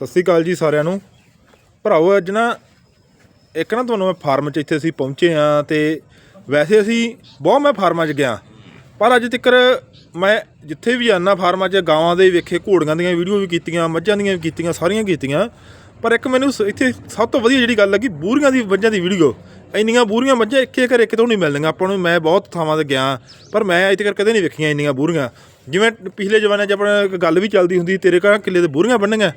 ਸਤਿ ਸ੍ਰੀ ਅਕਾਲ ਜੀ ਸਾਰਿਆਂ ਨੂੰ। ਭਰਾਓ ਅੱਜ ਨਾ ਇੱਕ ਨਾ ਤੁਹਾਨੂੰ ਮੈਂ ਫਾਰਮ 'ਚ ਇੱਥੇ ਅਸੀਂ ਪਹੁੰਚੇ ਆ ਤੇ ਵੈਸੇ ਅਸੀਂ ਬਹੁਤ ਮੈਂ ਫਾਰਮਾਂ 'ਚ ਗਿਆ। ਪਰ ਅੱਜ ਤੱਕ ਮੈਂ ਜਿੱਥੇ ਵੀ ਆਨਾ ਫਾਰਮਾਂ 'ਚ, ਗਾਵਾਂ ਦੇ ਵੇਖੇ, ਘੋੜੀਆਂ ਦੀਆਂ ਵੀਡੀਓ ਵੀ ਕੀਤੀਆਂ, ਮੱਝਾਂ ਦੀਆਂ ਵੀ ਕੀਤੀਆਂ, ਸਾਰੀਆਂ ਕੀਤੀਆਂ। ਪਰ ਇੱਕ ਮੈਨੂੰ ਸ- ਇੱਥੇ ਸਭ ਤੋਂ ਵਧੀਆ ਜਿਹੜੀ ਗੱਲ ਲੱਗੀ, ਬੂਰੀਆਂ ਦੀ, ਮੱਝਾਂ ਦੀ ਵੀਡੀਓ। ਇੰਨੀਆਂ ਬੂਰੀਆਂ ਮੱਝਾਂ ਇੱਕੇ ਘਰੇ ਕਿਤੋਂ ਨਹੀਂ ਮਿਲਣਗੀਆਂ ਆਪਾਂ ਨੂੰ ਮੈਂ ਬਹੁਤ ਥਾਵਾਂ ਤੇ ਗਿਆ, ਪਰ ਮੈਂ ਅੱਜ ਤੱਕ ਕਦੇ ਨਹੀਂ ਵੇਖੀਆਂ ਇੰਨੀਆਂ ਬੂਰੀਆਂ। ਜਿਵੇਂ ਪਿਛਲੇ ਜ਼ਮਾਨੇ 'ਚ ਆਪਣਾ ਇੱਕ ਗੱਲ ਵੀ ਚੱਲਦੀ ਹੁੰਦੀ, ਤੇਰੇ ਘਰ ਕਿੱਲੇ ਤੇ ਬੂਰੀਆਂ ਬੰਨੀਆਂ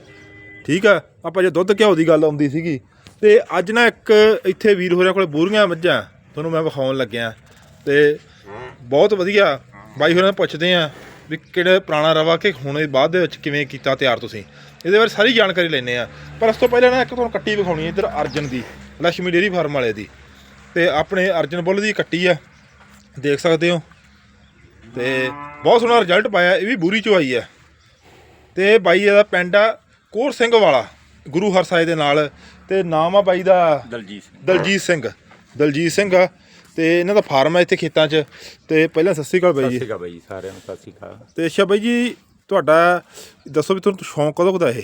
ਠੀਕ ਆ? ਆਪਾਂ ਜੇ ਦੁੱਧ ਘਿਓ ਦੀ ਗੱਲ ਆਉਂਦੀ ਸੀਗੀ। ਤੇ ਅੱਜ ਨਾ ਇੱਕ ਇੱਥੇ ਵੀਰ ਹੋਰਿਆਂ ਕੋਲੇ ਬੂਰੀਆਂ ਮੱਝਾਂ ਤੁਹਾਨੂੰ ਮੈਂ ਵਿਖਾਉਣ ਲੱਗਿਆ। ਤੇ ਬਹੁਤ ਵਧੀਆ। ਬਾਈ ਹੋਰਾਂ ਨੂੰ ਪੁੱਛਦੇ ਆ ਵੀ ਕਿਹੜਾ ਪੁਰਾਣਾ ਰਵਾ ਕਿ ਹੁਣ ਬਾਅਦ ਦੇ ਵਿੱਚ ਕਿਵੇਂ ਕੀਤਾ ਤਿਆਰ ਤੁਸੀਂ। ਇਹਦੇ ਬਾਰੇ ਸਾਰੀ ਜਾਣਕਾਰੀ ਲੈਣੇ ਆ। ਪਰ ਉਸ ਤੋਂ ਪਹਿਲਾਂ ਨਾ ਇੱਕ ਤੁਹਾਨੂੰ ਕੱਟੀ ਵਿਖਾਉਣੀ ਹੈ ਇੱਧਰ ਅਰਜਨ ਦੀ। ਲక్ష్ਮੀ ਡੇਰੀ ਫਾਰਮ ਵਾਲੇ ਦੀ। ਤੇ ਆਪਣੇ ਅਰਜਨ ਬੁੱਲ ਦੀ ਕੱਟੀ ਆ। ਦੇਖ ਸਕਦੇ ਹੋ। ਤੇ ਬਹੁਤ ਸੋਹਣਾ ਰਿਜ਼ਲਟ ਪਾਇਆ। ਇਹ ਵੀ ਬੂਰੀ ਚੋਂ ਆਈ ਹੈ ਤੇ ਬਾਈ ਇਹਦਾ ਪਿੰਡ ਆ ਕੋਰ ਸਿੰਘ ਵਾਲਾ ਗੁਰੂ ਹਰਸਾਏ ਦੇ ਨਾਲ ਤੇ ਨਾਮ ਆ ਬਾਈ ਦਾ ਦਲਜੀਤ ਸਿੰਘ। ਦਲਜੀਤ ਸਿੰਘ। ਦਲਜੀਤ ਸਿੰਘ ਆ ਤੇ ਇਹਨਾਂ ਦਾ ਫਾਰਮ ਆ ਇੱਥੇ ਖੇਤਾਂ 'ਚ। ਤੇ ਪਹਿਲਾਂ ਸਤਿ ਸ਼੍ਰੀ ਅਕਾਲ ਬਾਈ ਸਤਿ ਜੀ ਸ਼੍ਰੀ ਅਕਾਲ ਬਾਈ ਜੀ, ਸਾਰਿਆਂ ਨੂੰ ਸਤਿ ਸ਼੍ਰੀ ਅਕਾਲ। ਤੇ ਅੱਛਾ ਬਾਈ ਜੀ ਤੁਹਾਡਾ ਦੱਸੋ ਵੀ ਤੁਹਾਨੂੰ ਸ਼ੌਂਕ ਕਦੋਂ ਕਦਾ ਇਹ?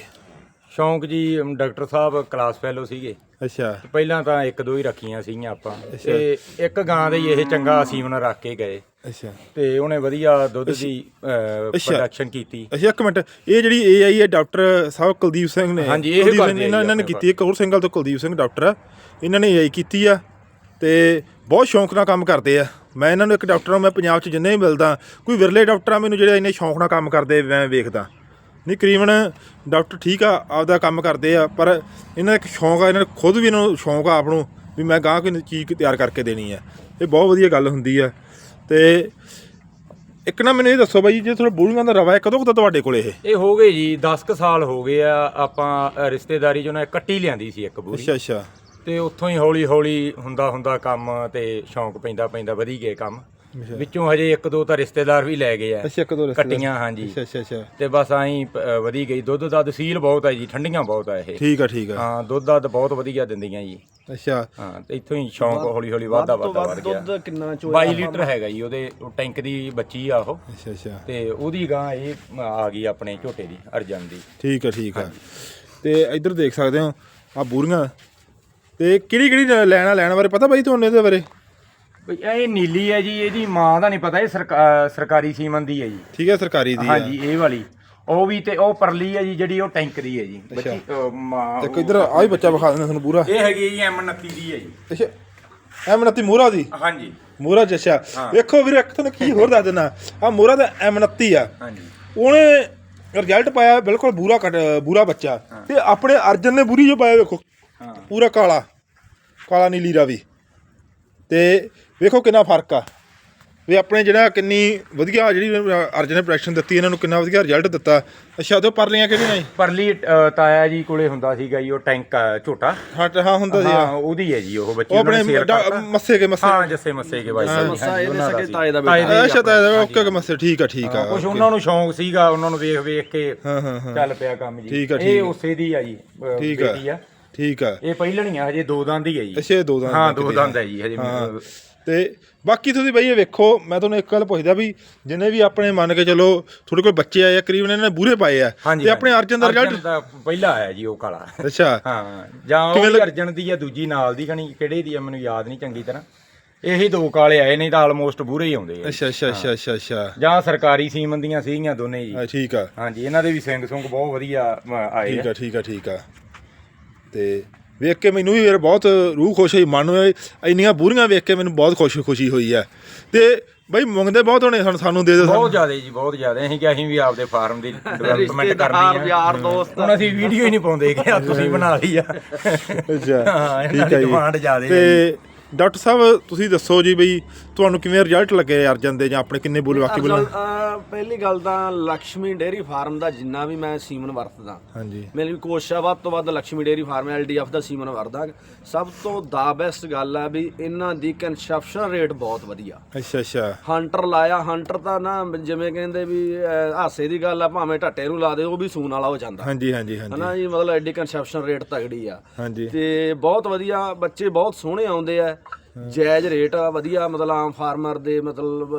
ਸ਼ੌਂਕ ਜੀ ਅਮ, ਡਾਕਟਰ ਸਾਹਿਬ ਕਲਾਸ ਫੈਲੋ ਸੀਗੇ। ਅੱਛਾ। ਪਹਿਲਾਂ ਤਾਂ ਇੱਕ ਦੋ ਹੀ ਰੱਖੀਆਂ ਸੀਗੀਆਂ ਆਪਾਂ। ਤੇ ਇੱਕ ਗਾਂ ਦੇ ਹੀ ਇਹ ਚੰਗਾ ਸੀਮਨ ਰੱਖ ਕੇ ਗਏ। ਅੱਛਾ। ਤੇ ਉਹਨੇ ਵਧੀਆ ਦੁੱਧ ਦੀ। ਪ੍ਰੋਡਕਸ਼ਨ ਕੀਤੀ। ਅੱਛਾ ਇੱਕ ਮਿੰਟ। ਇਹ ਜਿਹੜੀ ਏਆਈ ਹੈ ਡਾਕਟਰ ਸਾਹਿਬ ਕੁਲਦੀਪ ਸਿੰਘ ਨੇ ਹਾਂਜੀ, ਇਹ ਕਰਦੇ ਇਹਨਾਂ ਨੇ ਕੀਤੀ ਇੱਕ ਹੋਰ ਸਿੰਗਲ ਤੋਂ ਕੁਲਦੀਪ ਸਿੰਘ ਡਾਕਟਰ ਆ ਇਹਨਾਂ ਨੇ ਏਆਈ ਕੀਤੀ ਆ ਤੇ ਬਹੁਤ ਸ਼ੌਂਕ ਨਾਲ ਕੰਮ ਕਰਦੇ ਆ। ਮੈਂ ਇਹਨਾਂ ਨੂੰ ਇੱਕ ਡਾਕਟਰ ਨੂੰ ਮੈਂ ਪੰਜਾਬ 'ਚ ਜਿੰਨੇ ਵੀ ਮਿਲਦਾ ਕੋਈ ਵਿਰਲੇ ਡਾਕਟਰ ਆ ਮੈਨੂੰ ਜਿਹੜੇ ਇੰਨੇ ਸ਼ੌਂਕ ਨਾਲ ਕੰਮ ਕਰਦੇ ਮੈਂ ਵੇਖਦਾ। ਨਹੀਂ ਕਰੀਬਨ ਡਾਕਟਰ ਠੀਕ ਆ ਆਪਦਾ ਕੰਮ ਕਰਦੇ ਆ ਪਰ ਇਹਨਾਂ ਦਾ ਇੱਕ ਸ਼ੌਂਕ ਆ ਇਹਨਾਂ ਨੂੰ ਖੁਦ ਵੀ ਇਹਨਾਂ ਨੂੰ ਸ਼ੌਂਕ ਆ ਆਪ ਨੂੰ ਵੀ ਮੈਂ ਗਾਹ ਕੋਈ ਚੀਜ਼ ਤਿਆਰ ਕਰਕੇ ਦੇਣੀ ਆ। ਇਹ ਬਹੁਤ ਵਧੀਆ ਗੱਲ ਹੁੰਦੀ ਆ। ਤੇ ਇੱਕ ਨਾ ਮੈਨੂੰ ਇਹ ਦੱਸੋ ਬਾਈ ਜੇ ਤੁਹਾਡਾ ਬੂੜੀਆਂ ਦਾ ਰਵਾ ਹੈ ਕਦੋਂ ਕਦੋਂ ਤੁਹਾਡੇ ਕੋਲ ਇਹ? ਇਹ ਹੋ ਗਏ ਜੀ 10 ਕੁ ਸਾਲ ਹੋ ਗਏ ਆ ਆਪਾਂ ਅ, ਰਿਸ਼ਤੇਦਾਰੀ ਚੋਂ ਨਾ ਕੱਟੀ ਲਿਆਂਦੀ ਸੀ ਇੱਕ ਬੂਰੀ ਅੱਛਾ ਅੱਛਾ। ਤੇ ਉੱਥੋਂ ਹੀ ਹੌਲੀ ਹੌਲੀ ਹੁੰਦਾ ਹੁੰਦਾ ਕੰਮ ਤੇ ਸ਼ੌਂਕ ਪੈਂਦਾ ਪੈਂਦਾ ਵਧੀ ਗਏ ਕੰਮ। ਵਿੱਚੋਂ ਹਜੇ ਇੱਕ ਦੋ ਤਾਂ ਰਿਸ਼ਤੇਦਾਰ ਵੀ ਲੈ ਗਏ ਆ। ਅੱਛਾ ਕਦੋਂ ਰਿਸ਼ਤੇਦਾਰ? ਕੱਟੀਆਂ ਹਾਂਜੀ। ਅੱਛਾ ਅੱਛਾ ਅੱਛਾ। ਤੇ ਬਸ ਆਈ ਵਧੀ ਗਈ। ਦੁੱਧ ਦਾ ਤਸੀਲ ਬਹੁਤ ਹੈ ਜੀ ਠੰਡੀਆਂ ਬਹੁਤ ਹੈ ਇਹ। ਠੀਕ ਆ ਠੀਕ ਆ। ਹਾਂ ਦੁੱਧ ਦਾ ਬਹੁਤ ਵਧੀਆ ਦਿੰਦੀਆਂ ਜੀ। ਅੱਛਾ। ਹਾਂ ਤੇ ਇੱਥੋਂ ਹੀ ਸ਼ੌਂਕ ਹੌਲੀ ਹੌਲੀ ਵਧਦਾ ਵਧਦਾ ਵਧ ਗਿਆ। ਦੁੱਧ ਕਿੰਨਾ ਚੋ 22 ਲੀਟਰ ਹੈਗਾ ਜੀ ਉਹਦੇ ਉਹ ਟੈਂਕ ਦੀ ਬੱਚੀ ਆ ਉਹ। ਅੱਛਾ ਅੱਛਾ। ਤੇ ਉਹਦੀ ਗਾਂ ਇਹ ਆ ਗਈ ਆਪਣੇ ਝੋਟੇ ਦੀ ਅਰਜਨ ਦੀ। ਠੀਕ ਆ ਠੀਕ ਆ। ਤੇ ਇੱਧਰ ਦੇਖ ਸਕਦੇ ਹੋ ਆ ਬੂਰੀਆਂ। ਤੇ ਕਿਹੜੀ ਕਿਹੜੀ ਲੈਣਾ ਲੈਣ ਬਾਰੇ ਪਤਾ ਬਾਈ ਤੁਹਾਨੂੰ ਇਹਦੇ ਬਾਰੇ? ਬਈ ਇਹ ਨੀਲੀ ਹੈ ਜੀ ਇਹਦੀ ਮਾਂ ਦਾ ਨਹੀਂ ਪਤਾ ਇਹ ਸਰਕਾ- ਸਰਕਾਰੀ ਸੀਮਨ ਦੀ ਹੈ ਜੀ। ਠੀਕ ਹੈ ਸਰਕਾਰੀ ਦੀ ਆ। ਹਾਂਜੀ ਇਹ ਵਾਲੀ। ਉਹ ਵੀ ਤੇ ਉਹ ਪਰਲੀ ਹੈ ਜੀ ਜਿਹੜੀ ਉਹ ਟੈਂਕ ਦੀ ਹੈ ਜੀ। ਬੱਚੀ ਅਹ ਮਾਂ ਇੱਧਰ ਆ ਵੀ ਬੱਚਾ ਵਿਖਾ ਦਿੰਦਾ ਤੁਹਾਨੂੰ ਪੂਰਾ। ਇਹ ਹੈਗੀ ਹੈ ਜੀ ਐਮ 29 ਦੀ ਹੈ ਜੀ। ਅੱਛਾ M29 ਮੋਹਰਾ ਦੀ? ਹਾਂਜੀ। ਮੋਹਰਾ ਜੱਛਾ ਵੇਖੋ ਵੀਰੇ ਇੱਕ ਤੁਹਾਨੂੰ ਕੀ ਹੋਰ ਦੱਸ ਦਿੰਦਾ। ਆ ਮੋਹਰਾ ਦਾ M29 ਆ। ਹਾਂਜੀ। ਉਹਨੇ ਰਿਜ਼ਲਟ ਪਾਇਆ ਬਿਲਕੁਲ ਬੂਰਾ ਕੱਟ ਬੂਰਾ ਬੱਚਾ। ਤੇ ਆਪਣੇ ਅਰਜਨ ਨੇ ਬੂਰੀ ਜੋ ਪਾਇਆ ਵੇਖੋ। ਹਾਂ। ਪੂਰਾ ਕਾਲਾ। ਕਾਲਾ ਨੀਲੀ ਰਾਵੀ। ਤੇ ਵੇਖੋ ਕਿੰਨਾ ਫ਼ਰਕ ਆ। ਵੀ ਆਪਣੇ ਜਿਹੜਾ ਕਿੰਨੀ ਵਧੀਆ ਜਿਹੜੀ ਅਰਜਨ ਨੇ ਪ੍ਰੋਡਕਸ਼ਨ ਦਿੱਤੀ ਇਹਨਾਂ ਨੂੰ ਕਿੰਨਾ ਵਧੀਆ ਰਿਜ਼ਲਟ ਦਿੱਤਾ। ਅੱਛਾ ਤੇ ਉਹ ਪਰਲੀਆਂ ਕਿਹੜੀਆਂ ਸੀ ਪਰਲੀ ਤਾਇਆ ਜੀ ਕੋਲੇ ਹੁੰਦਾ ਸੀਗਾ ਜੀ ਉਹ ਟੈਂਕ ਝੋਟਾ। ਹਾਂ ਹਾਂ ਹੁੰਦਾ ਸੀ ਹਾਂ ਉਹਦੀ ਹੈ ਜੀ ਉਹ ਬੱਚੀ ਉਹ ਨੇ ਆਪਣੇ ਸੇਲ ਡਾ- ਕਰਤਾ। ਮੱਸੇ ਕੇ ਮੱਸੇ। ਹਾਂ ਜੱਸੇ ਮੱਸੇ ਕੇ ਬਾਈ ਸਾਹਿਬ। ਜੀ, ਹਾਂਜੀ, ਉਹਨਾਂ ਦਾ ਸਕੇ ਸੀ। ਤਾਏ ਦਾ ਤਾਏ ਦੇ ਅੱਛਾ ਤਾਂ ਓਕੇ ਕੇ ਮੱਸੇ ਠੀਕ ਆ ਠੀਕ ਆ ਕੁਝ ਉਹਨਾਂ ਨੂੰ ਸ਼ੌਂਕ ਸੀਗਾ ਉਹਨਾਂ ਨੂੰ ਵੇਖ ਵੇਖ ਕੇ ਹਾਂ ਹਾਂ ਹਾਂ। ਚੱਲ ਪਿਆ ਕੰਮ ਜੀ। ਠੀਕ ਆ, ਠੀਕ ਇਹ ਆ। ਉਸੇ ਦੀ ਆ ਜੀ ਅਹ, ਠੀਕ ਆ। ਬੇਟੀ ਆ। ਠੀਕ ਆ। ਇਹ ਪਹਿਲਣੀਆਂ ਹਜੇ ਦੋ ਦੰਦ ਹੀ ਹੈ ਜੀ। ਅੱਛਾ ਇਹ ਦੋ ਦੰਦ ਹਾਂ ਦੋ ਦੰਦ ਹੈ ਜੀ ਹਜੇ ਹਾਂ ਤੇ ਬਾਕੀ ਤੁਸੀਂ ਬਈ ਇਹ ਵੇਖੋ ਮੈਂ ਤੁਹਾਨੂੰ ਇੱਕ ਗੱਲ ਪੁੱਛਦਾ ਵੀ ਜਿੰਨੇ ਵੀ ਆਪਣੇ ਮੰਨ ਕੇ ਚਲੋ ਤੁਹਾਡੇ ਕੋਲ ਬੱਚੇ ਆਏ ਆ ਕਰੀਬਨ ਇਹਨਾਂ ਨੇ ਬੂਰੇ ਪਾਏ ਆ ਹਾਂਜੀ ਤੇ ਆਪਣੇ ਅਰਜਨ ਦਾ ਰਿਜ਼ਲਟ ਦਾ ਪਹਿਲਾ ਆਇਆ ਜੀ ਉਹ ਕਾਲਾ। ਅੱਛਾ। ਹਾਂ ਜਾਂ ਉਹ ਕਿਵੇਂ ਵੀ ਲੱਗ- ਅਰਜਨ ਦੀ ਆ ਦੂਜੀ ਨਾਲ ਦੀ ਖਣੀ ਕਿਹੜੇ ਦੀ ਆ ਮੈਨੂੰ ਯਾਦ ਨਹੀਂ ਚੰਗੀ ਤਰ੍ਹਾਂ। ਇਹੀ ਦੋ ਕਾਲੇ ਆਏ ਨਹੀਂ ਤਾਂ ਆਲਮੋਸਟ ਬੂਰੇ ਹੀ ਆਉਂਦੇ ਆ ਅੱਛਾ ਅੱਛਾ ਅੱਛਾ ਅੱਛਾ ਅੱਛਾ। ਜਾਂ ਸਰਕਾਰੀ ਸੀਮਨ ਦੀਆਂ ਸੀਗੀਆਂ ਦੋਨੇ ਜੀ। ਆ ਠੀਕ ਆ। ਹਾਂਜੀ ਇਹਨਾਂ ਦੇ ਵੀ ਸਿੰਘ ਸੁੰਗ ਬਹੁਤ ਵਧੀਆ ਅਮ, ਆਏ ਠੀਕ ਆ ਆ। ਠੀਕ ਆ ਠੀਕ ਆ। ਤੇ ਵੇਖ ਕੇ ਮੈਨੂੰ ਵੀ ਯਾਰ ਬਹੁਤ ਰੂਹ ਖੁਸ਼ ਹੋਈ ਮਨ ਹੋਇਆ ਇੰਨੀਆਂ ਬੂਰੀਆਂ ਵੇਖ ਕੇ ਮੈਨੂੰ ਬਹੁਤ ਖੁਸ਼ ਖੁਸ਼ੀ ਹੋਈ ਆ ਤੇ ਬਈ ਮੰਗਦੇ ਬਹੁਤ ਹੋਣੇ ਸਾਨੂੰ ਸਾਨੂੰ ਦੇ ਸਾਨੂੰ। ਬਹੁਤ ਜ਼ਿਆਦਾ ਜੀ ਬਹੁਤ ਜ਼ਿਆਦਾ। ਅਸੀਂ ਕਿ ਅਸੀਂ ਵੀ ਆਪਦੇ ਫਾਰਮ ਦੀ ਡਿਵੈਲਪਮੈਂਟ ਕਰਨੀ ਆ ਯਾਰ ਦੋਸਤ। ਹੁਣ ਅਸੀਂ ਵੀਡੀਓ ਹੀ ਨਹੀਂ ਪਾਉਂਦੇ ਕਿ ਆ ਤੁਸੀਂ ਬਣਾ ਲਈ ਆ। ਅੱਛਾ ਹਾਂ, ਠੀਕ ਦੀ ਜੀ। demand ਜ਼ਿਆਦੇ ਤੇ ਡਾਕਟਰ ਸਾਹਿਬ ਤੁਸੀਂ ਦੱਸੋ ਜੀ ਬਈ ਤੁਹਾਨੂੰ ਕਿਵੇਂ ਰਿਜ਼ਲਟ ਲੱਗੇ ਅਰਜਨ ਦੇ ਜਾਂ ਆਪਣੇ ਕਿੰਨੇ ਬੋਲੇ ਬਾਕੀ ਬੋਲੇ ਪਹਿਲੀ ਗੱਲ ਤਾਂ ਲక్ష్ਮੀ ਡੇਰੀ ਫਾਰਮ ਦਾ ਜਿੰਨਾ ਵੀ ਮੈਂ ਸੀਮਨ ਵਰਤਦਾ। ਹਾਂਜੀ। ਮੇਰੀ ਕੋਸ਼ਿਸ਼ ਆ ਵੱਧ ਤੋਂ ਵੱਧ ਲక్ష్ਮੀ ਡੇਰੀ ਫਾਰਮ ਐਲਡੀਐਫ ਦਾ ਸੀਮਨ ਵਰਤਦਾ ਸਭ ਤੋਂ ਦਾ ਬੈਸਟ ਗੱਲ ਆ ਵੀ ਇਹਨਾਂ ਦੀ ਕੰਸੈਪਸ਼ਨ ਰੇਟ ਬਹੁਤ ਵਧੀਆ। ਅੱਛਾ ਅੱਛਾ। ਹੰਟਰ ਲਾਇਆ ਹੰਟਰ ਤਾਂ ਨਾ ਜਿਵੇਂ ਕਹਿੰਦੇ ਵੀ ਹਾਸੇ ਦੀ ਗੱਲ ਆ ਭਾਵੇਂ ਢੱਟੇ ਨੂੰ ਲਾ ਦੇ ਉਹ ਵੀ ਸੂਨ ਵਾਲਾ ਹੋ ਜਾਂਦਾ। ਹਾਂਜੀ ਹਾਂਜੀ ਹਾਂਜੀ। ਹਨਾ ਜੀ ਮਤਲਬ ਐਡੀ ਕੰਸੈਪਸ਼ਨ ਰੇਟ ਤਗੜੀ ਆ। ਹਾਂਜੀ। ਤੇ ਬਹੁਤ ਵਧੀਆ ਬੱਚੇ ਬਹੁਤ ਸੋਹਣੇ ਆਉਂਦੇ ਆ। ਜਾਇਜ਼ ਰੇਟ ਆ ਵਧੀਆ ਮਤਲਬ ਆਮ ਫਾਰਮਰ ਦੇ ਮਤਲਬ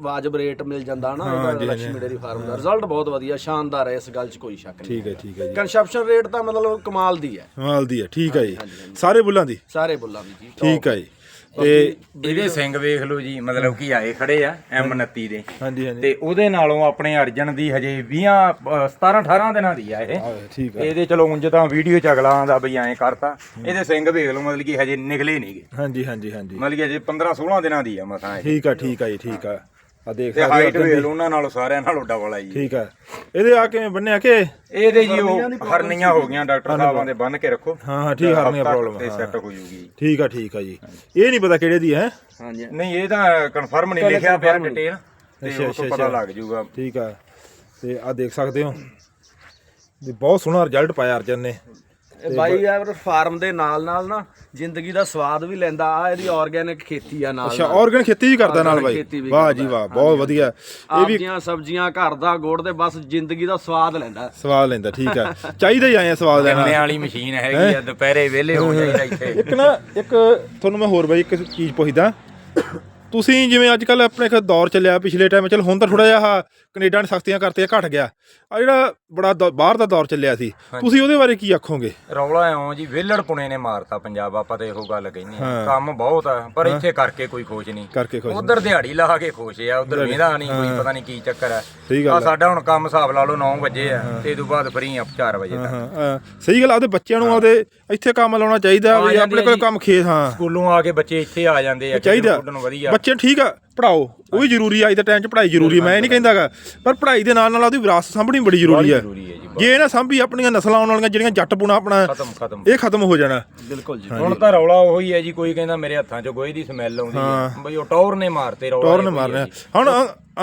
ਵਾਜਬ ਰੇਟ ਮਿਲ ਜਾਂਦਾ ਨਾ ਲక్ష్ਮੀ ਡੇਰੀ ਫਾਰਮ ਦਾ ਰਿਜ਼ਲਟ ਬਹੁਤ ਵਧੀਆ ਸ਼ਾਨਦਾਰ ਹੈ ਇਸ ਗੱਲ 'ਚ ਕੋਈ ਸ਼ੱਕ ਨਹੀਂ ਠੀਕ ਹੈ ਠੀਕ ਹੈ ਜੀ। ਕੰਸੈਪਸ਼ਨ ਰੇਟ ਤਾਂ ਮਤਲਬ ਕਮਾਲ ਦੀ ਹੈ। ਕਮਾਲ ਦੀ ਹੈ ਠੀਕ ਹੈ ਜੀ। ਸਾਰੇ ਬੁੱਲਾਂ ਦੀ? ਸਾਰੇ ਬੁੱਲਾਂ ਦੀ ਜੀ ਠੀਕ ਹੈ ਜੀ। ਤੇ ਇਹਦੇ ਸਿੰਘ ਵੇਖ ਲਓ ਜੀ ਮਤਲਬ ਕਿ ਆਏ ਖੜੇ ਆ M29 ਦੇ। ਹਾਂਜੀ ਹਾਂਜੀ। ਤੇ ਉਹਦੇ ਨਾਲੋਂ ਆਪਣੇ ਅਰਜਨ ਦੀ ਹਜੇ 20 ਅ, 17 18 ਦਿਨਾਂ ਦੀ ਆ ਇਹ। ਠੀਕ ਹੈ ਇਹਦੇ ਚਲੋ ਉਂਝ ਤਾਂ ਵੀਡੀਓ ਚ ਅਗਲਾ ਆਂਦਾ ਬਈ ਐਂ ਕਰਤਾ। ਇਹਦੇ ਸਿੰਘ ਵੇਖ ਲਓ ਮਤਲਬ ਕਿ ਹਜੇ ਨਿਕਲੇ ਨਹੀਂਗੇ ਹਾਂਜੀ ਹਾਂਜੀ ਹਾਂਜੀ। ਮਤਲਬ ਕਿ ਹਜੇ 15 16 ਦਿਨਾਂ ਦੀ ਆ ਮਸਾਂ ਇਹ। ਠੀਕ ਆ ਠੀਕ ਆ ਜੀ ਠੀਕ ਆ। ਆ ਦੇਖ ਤੇ ਸਕਦੇ ਹੋ ਹਾਈਟ। ਲਓ ਉਹਨਾਂ ਨਾਲੋਂ ਸਾਰਿਆਂ ਨਾਲੋਂ ਡਬਲ ਆ ਜੀ। ਠੀਕ ਆ। ਇਹਦੇ ਆ ਕਿਵੇਂ ਬੰਨਿਆ ਕਿ? ਇਹਦੇ ਜੀ ਉਹ ਹਰਨੀਆਂ ਹੋ ਗਈਆਂ ਡਾਕਟਰ ਸਾਹਿਬਾਂ ਦੇ ਬੰਨ ਕੇ ਰੱਖੋ। ਹਾਂ ਹਾਂ ਠੀਕ ਹਰਨੀਆਂ ਪ੍ਰੋਬਲਮ ਤੇ ਹਾਂ ਸੈੱਟ ਹੋ। ਜੂਗੀ। ਠੀਕ ਆ ਠੀਕ ਆ ਜੀ। ਇਹ ਨਹੀਂ ਪਤਾ ਕਿਹੜੇ ਦੀ ਹੈ? ਹਾਂਜੀ। ਨਹੀਂ ਇਹ ਤਾਂ ਕਨਫਰਮ ਨਹੀਂ ਲਿਖਿਆ ਪਿਆ ਡਿਟੇਲ ਤੇ ਅੱਛਾ, ਉਹ ਤੋਂ ਅੱਛਾ, ਪਤਾ। ਲੱਗ ਜੂਗਾ। ਠੀਕ ਆ। ਤੇ ਆ ਦੇਖ ਸਕਦੇ ਹੋ। ਬਹੁਤ ਸੋਹਣਾ ਰਿਜ਼ਲਟ ਪਾਇਆ ਅਰਜਨ ਨੇ। ਬਾਈ ਯਾਰ ਫਾਰਮ ਦੇ ਨਾਲ ਨਾਲ ਨਾ ਜ਼ਿੰਦਗੀ ਦਾ ਸਵਾਦ ਵੀ ਲੈਂਦਾ ਆ ਇਹਦੀ ਆਰਗੈਨਿਕ ਖੇਤੀ ਆ ਨਾਲ ਅੱਛਾ ਆਰਗਨ ਖੇਤੀ ਵੀ ਕਰਦਾ ਨਾਲ ਬਾਈ? ਵਾਹ ਜੀ ਵਾਹ ਬਹੁਤ ਵਧੀਆ। ਇਹ ਵੀ ਆਪਦੀਆਂ ਸਬਜ਼ੀਆਂ ਘਰ ਦਾ ਗੁੜ ਦੇ ਬਸ ਜ਼ਿੰਦਗੀ ਦਾ ਸਵਾਦ ਲੈਂਦਾ। ਸਵਾਦ ਲੈਂਦਾ ਠੀਕ ਆ। ਚਾਹੀਦਾ ਹੀ ਆਏ ਆ ਸਵਾਦ ਲੈਣਾ। ਗੰਨੇ ਵਾਲੀ ਮਸ਼ੀਨ ਹੈਗੀ ਆ ਦੁਪਹਿਰੇ ਵਿਹਲੇ ਹੋ ਜਾਈਦਾ ਇੱਥੇ। ਇੱਕ ਨਾ ਇੱਕ ਤੁਹਾਨੂੰ ਮੈਂ ਹੋਰ ਬਾਈ ਇੱਕ ਚੀਜ਼ ਪੁੱਛਦਾ। ਤੁਸੀਂ ਜਿਵੇਂ ਅੱਜ ਕੱਲ ਆਪਣੇ ਇੱਕ ਦੌਰ ਚੱਲਿਆ ਪਿਛਲੇ ਟਾਈਮ ਚੱਲ ਹੁਣ ਤਾਂ ਥੋੜਾ ਜਿਹਾ ਕੈਨੇਡਾ ਨੇ ਸਖਤੀਆਂ ਕਰਤੀਆਂ ਘਟ ਗਿਆ। ਆ ਜਿਹੜਾ ਬੜਾ ਦੌ- ਬਾਹਰ ਦਾ ਦੌਰ ਚੱਲਿਆ ਸੀ। ਤੁਸੀਂ ਉਹਦੇ ਬਾਰੇ ਕੀ ਆਖੋਗੇ? ਰੌਲਾ ਐਉਂ ਜੀ ਵਿਹਲੜ ਪੁਣੇ ਨੇ ਮਾਰਤਾ ਪੰਜਾਬ ਆਪਾਂ ਤੇ ਇਹੋ ਗੱਲ ਕਹਿੰਦੇ ਆ। ਕੰਮ ਬਹੁਤ ਆ ਪਰ ਇੱਥੇ ਕਰਕੇ ਕੋਈ ਖੁਸ਼ ਨਹੀਂ। ਕਰਕੇ ਖੁਸ਼ ਉਧਰ ਦਿਹਾੜੀ ਲਾ ਕੇ ਖੁਸ਼ ਆ ਉਧਰ ਵੇਦਾ ਨਹੀਂ ਕੋਈ ਪਤਾ ਨਹੀਂ ਕੀ ਚੱਕਰ ਆ। ਸਹੀ ਗੱਲ ਆ। ਸਾਡਾ ਹੁਣ ਕੰਮ ਹਿਸਾਬ ਲਾ ਲਓ 9 ਵਜੇ ਆ ਤੇ ਤੋਂ ਬਾਅਦ ਫਰੀ ਆ 4 ਵਜੇ ਤੱਕ। ਹਾਂ ਹਾਂ ਸਹੀ ਗੱਲ ਆ, ਆਪਦੇ ਬੱਚਿਆਂ ਨੂੰ ਆਪਦੇ ਇੱਥੇ ਕੰਮ ਲਾਉਣਾ ਚਾਹੀਦਾ ਵੀ ਜਾਂਦੇ ਆਪਣੇ ਕੋਲ ਜੀ। ਕੰਮ ਖੇਤ ਹਾਂ। ਸਕੂਲੋਂ ਆ ਕੇ ਬੱਚੇ ਇੱਥੇ ਆ ਜਾਂਦੇ ਆ ਚਾਹੀਦਾ। ਖੇਡਣ ਵਧੀਆ। ਬੱਚੇ ਠੀਕ ਆ। ਪੜਾਓ ਉਹ ਵੀ ਜ਼ਰੂਰੀ ਆ, ਅੱਜ ਦੇ ਟਾਈਮ 'ਚ ਪੜ੍ਹਾਈ ਜ਼ਰੂਰੀ ਮੈਂ ਇਹ ਨਹੀਂ ਕਹਿੰਦਾਗਾ ਪਰ ਪੜ੍ਹਾਈ ਦੇ ਨਾਲ ਨਾਲ ਉਹਦੀ ਵਿਰਾਸਤ ਸਾਂਭਣੀ ਬੜੀ ਜ਼ਰੂਰੀ ਆ। ਜ਼ਰੂਰੀ ਹੈ ਜੀ। ਜੇ ਇਹ ਨਾ ਸਾਂਭੀ ਆਪਣੀਆਂ ਨਸਲਾਂ ਆਉਣ ਵਾਲੀਆਂ ਜਿਹੜੀਆਂ ਜੱਟ ਪੁਣਾ ਆਪਣਾ ਖਤਮ ਖਤਮ। ਇਹ ਖਤਮ ਹੋ ਜਾਣਾ। ਬਿਲਕੁਲ ਜੀ। ਹੁਣ ਤਾਂ ਰੌਲਾ ਉਹੀ ਹੈ ਜੀ ਕੋਈ ਕਹਿੰਦਾ ਮੇਰੇ ਹੱਥਾਂ 'ਚ ਗੋਹੇ ਦੀ ਸਮੈਲ ਆਉਂਦੀ ਹੈ। ਬਈ ਉਹ ਟੌਰ ਨੇ ਮਾਰਤੇ ਰੌਲਾ ਟੌਰ ਨੇ ਮਾਰਨਾ। ਹੁਣ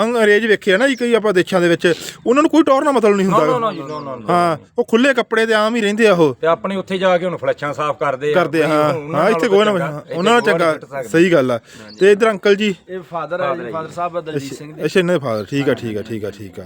ਅੰਗਰੇਜ਼ ਵੇਖਿਆ ਨਾ ਜੀ ਕਈ ਆਪਾਂ ਦੇਸ਼ਾਂ ਦੇ ਵਿੱਚ ਉਹਨਾਂ ਨੂੰ ਕੋਈ ਟੌਰ ਮਤਲਬ ਨਹੀਂ ਹੁੰਦਾ ਨਾ ਜੀ ਨਾ ਨਾ ਨਾ। ਹਾਂ ਉਹ ਖੁੱਲੇ ਕੱਪੜੇ ਤੇ ਆਮ ਹੀ ਰਹਿੰਦੇ ਆ ਉਹ। ਤੇ ਆਪਣੇ ਉੱਥੇ ਜਾ ਕੇ ਹੁਣ ਫਲੱਛਾਂ ਸਾਫ਼ ਕਰਦੇ ਆ। ਕਰਦੇ ਆ, ਹਾਂ। ਹਾਂ ਇੱਥੇ ਕੋਈ ਨਾ ਉਹਨਾਂ ਨਾਲ ਚੰਗਾ। ਸਹੀ ਗੱਲ ਆ। ਤੇ ਇਧਰ ਅੰਕਲ ਜੀ। ਇਹ ਫਾਦਰ ਹੈ ਜੀ ਫਾਦਰ ਸਾਹਿਬ ਆ ਦਲਜੀਤ ਸਿੰਘ ਜੀ ਅੱਛਾ ਇਹਨਾਂ ਦੇ ਫਾਦਰ ਠੀਕ ਆ ਠੀਕ ਆ ਠੀਕ ਆ ਠੀਕ ਆ।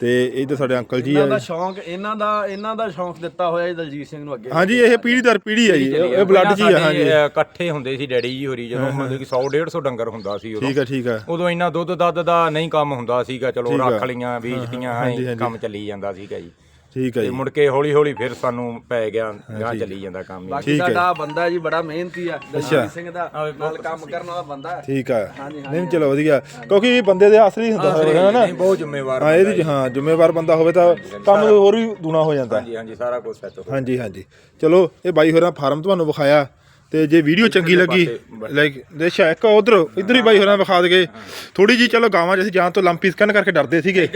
ਤੇ ਇਧਰ ਸਾਡੇ ਅੰਕਲ ਜੀ ਇਹਨਾਂ ਆ ਦਾ ਸ਼ੌਂਕ ਇਹਨਾਂ ਦਾ ਇਹਨਾਂ ਦਾ ਸ਼ੌਂਕ ਦਿੱਤਾ ਹੋਇਆ ਜੀ ਦਲਜੀਤ ਸਿੰਘ ਨੂੰ ਅੱਗੇ। ਹਾਂਜੀ ਇਹ ਪੀੜ੍ਹੀ ਦਰ ਪੀੜ੍ਹੀ ਆ ਜੀ। ਇਹ ਇਹ ਬਲੱਡ ਜੀ ਆ ਹਾਂਜੀ। ਇਕੱਠੇ ਹੁੰਦੇ ਸੀ ਡੈਡੀ ਜੀ ਹੋਰੀ ਜਦੋਂ ਮਤਲਬ ਕਿ 100 150 ਡੰਗਰ ਹੁੰਦਾ ਸੀ ਉਦੋਂ। ਠੀਕ ਆ ਠੀਕ ਆ। ਉਦੋਂ ਇੰਨਾ ਦੁੱਧ ਦੱਧ ਦਾ ਨਹੀਂ ਕੰਮ ਹੁੰਦਾ ਸੀਗਾ ਚਲੋ ਠੀਕ ਆ। ਰੱਖ ਲੀਆਂ ਵੇਚਤੀਆਂ ਹਾਂਜੀ, ਐਂ ਹਾਂਜੀ। ਕੰਮ ਚੱਲੀ ਜਾਂਦਾ ਸੀਗਾ ਜੀ। ਠੀਕ ਤੇ ਜੀ। ਮੁੜ ਕੇ ਹੌਲੀ ਹੌਲੀ ਫਿਰ ਸਾਨੂੰ ਪੈ ਗਿਆ ਗਾਂ ਚੱਲੀ ਜਾਂਦਾ ਕੰਮ ਹੀ। ਬਾਕੀ ਠੀਕ ਹੈ। ਸਾਡਾ ਬੰਦਾ ਜੀ ਬੜਾ ਮਿਹਨਤੀ ਆ ਦਲਜੀਤ ਸਿੰਘ ਦਾ ਨਾਲ ਕੰਮ ਕਰਨ ਵਾਲਾ ਬੰਦਾ ਹੈ। ਠੀਕ ਆ। ਨਹੀਂ ਚਲੋ ਵਧੀਆ। ਕਿਉਂਕਿ ਇਹ ਬੰਦੇ ਦੇ ਆਸਰੇ ਹੀ ਹੁੰਦਾ ਹੈ ਨਾ? ਨਹੀਂ ਬਹੁਤ ਜ਼ਿੰਮੇਵਾਰ ਹਾਂ ਇਹਦੀ ਹਾਂ ਜ਼ਿੰਮੇਵਾਰ ਬੰਦਾ ਹੋਵੇ ਤਾਂ ਕੰਮ ਹੋਰ ਵੀ ਦੂਣਾ ਹੋ ਜਾਂਦਾ। ਹਾਂਜੀ ਹਾਂਜੀ ਸਾਰਾ ਕੁਝ ਸੈੱਟ ਹੋ ਹਾਂਜੀ ਹਾਂਜੀ। ਚਲੋ ਇਹ ਬਾਈ ਹੋਰਾਂ ਫਾਰਮ ਤੁਹਾਨੂੰ ਵਿਖਾਇਆ। ਤੇ ਜੇ ਵੀਡੀਓ ਚੰਗੀ ਲੱਗੀ ਲਾਈਕ ਦੇਸ਼ਾ ਇੱਕ ਉਧਰ ਇਧਰ ਹੀ ਬਾਈ ਹੋਰਾਂ ਵਿਖਾ ਦਗੇ ਥੋੜੀ ਜੀ ਚਲੋ ਗਾਵਾਂ 'ਚ ਅਸੀਂ ਜਾਣ ਤੋਂ ਲੰਪੀ ਸਕਨ ਕਰਕੇ ਡਰਦੇ ਸੀਗੇ।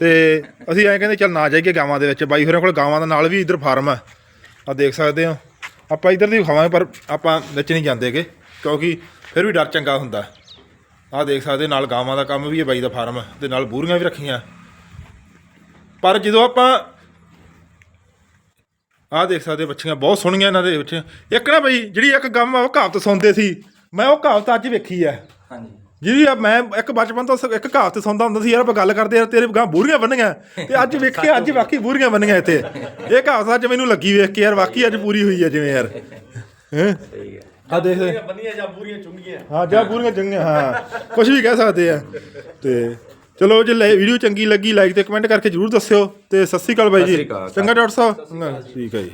ਤੇ ਅਸੀਂ ਐਂ ਕਹਿੰਦੇ ਚੱਲ ਨਾ ਜਾਈਏ ਗਾਵਾਂ ਦੇ ਵਿੱਚ। ਬਾਈ ਹੋਰਾਂ ਕੋਲ ਗਾਵਾਂ ਦਾ ਨਾਲ ਵੀ ਇਧਰ ਫਾਰਮ ਆ। ਆ ਦੇਖ ਸਕਦੇ ਹੋ। ਆਪਾਂ ਇਧਰ ਦੀ ਵਿਖਾਵਾਂਗੇ ਪਰ ਆਪਾਂ ਵਿੱਚ ਨਹੀਂ ਜਾਂਦੇਗੇ ਕਿਉਂਕਿ ਫਿਰ ਵੀ ਡਰ ਚੰਗਾ ਹੁੰਦਾ। ਆ ਦੇਖ ਸਕਦੇ ਨਾਲ ਗਾਵਾਂ ਦਾ ਕੰਮ ਵੀ ਹੈ ਬਾਈ ਦਾ ਫਾਰਮ ਤੇ ਨਾਲ ਬੂਰੀਆਂ ਵੀ ਰੱਖੀਆਂ। ਪਰ ਜਦੋਂ ਆਪਾਂ ਆਹ ਦੇਖ ਸਕਦੇ ਬੱਚੀਆਂ ਬਹੁਤ ਸੋਹਣੀਆਂ ਇਹਨਾਂ ਦੇ ਵਿੱਚ। ਇੱਕ ਨਾ ਬਈ ਜਿਹੜੀ ਇੱਕ ਗਮ ਆ ਉਹ ਕਹਾਵਤ ਸੁਣਦੇ ਸੀ। ਮੈਂ ਉਹ ਕਹਾਵਤ ਅੱਜ ਵੇਖੀ ਆ। ਹਾਂਜੀ। ਜਿਹੜੀ ਆ ਮੈਂ ਇੱਕ ਬਚਪਨ ਤੋਂ ਇੱਕ ਕਹਾਵਤ ਸੁਣਦਾ ਹੁੰਦਾ ਸੀ ਯਾਰ ਆਪਾਂ ਗੱਲ ਕਰਦੇ ਯਾਰ ਤੇਰੇ ਗਾਂ ਬੂਰੀਆਂ ਬੰਨੀਆਂ। ਤੇ ਅੱਜ ਵੇਖਿਆ ਅੱਜ ਵਾਕਈ ਬੂਰੀਆਂ ਬੰਨੀਆਂ ਇੱਥੇ। ਇਹ ਕਹਾਵਤ ਅੱਜ ਮੈਨੂੰ ਲੱਗੀ ਵੇਖ ਕੇ ਯਾਰ ਵਾਕਈ ਅੱਜ ਪੂਰੀ ਹੋਈ ਆ ਜਿਵੇਂ ਯਾਰ। ਹੈਂ? ਠੀਕ ਹੈ ਆ ਦੇਖ ਜਾਂ ਪੂਰੀਆਂ ਚੁੰਗੀਆਂ। ਹਾਂ ਜਾਂ ਪੂਰੀਆਂ ਚੰਗੀਆਂ ਹਾਂ। ਕੁਝ ਵੀ ਕਹਿ ਸਕਦੇ ਆ। ਤੇ ਚਲੋ ਜੇ ਵੀਡੀਓ ਚੰਗੀ ਲੱਗੀ ਲਾਈਕ ਤੇ ਕਮੈਂਟ ਕਰਕੇ ਜਰੂਰ ਦੱਸਿਓ ਤੇ ਸਤਿ ਸ਼੍ਰੀ ਅਕਾਲ ਬਾਈ ਜੀ। ਚੰਗਾ ਡਾਕਟਰ ਸਾਹਿਬ। ਠੀਕ ਹੈ ਜੀ।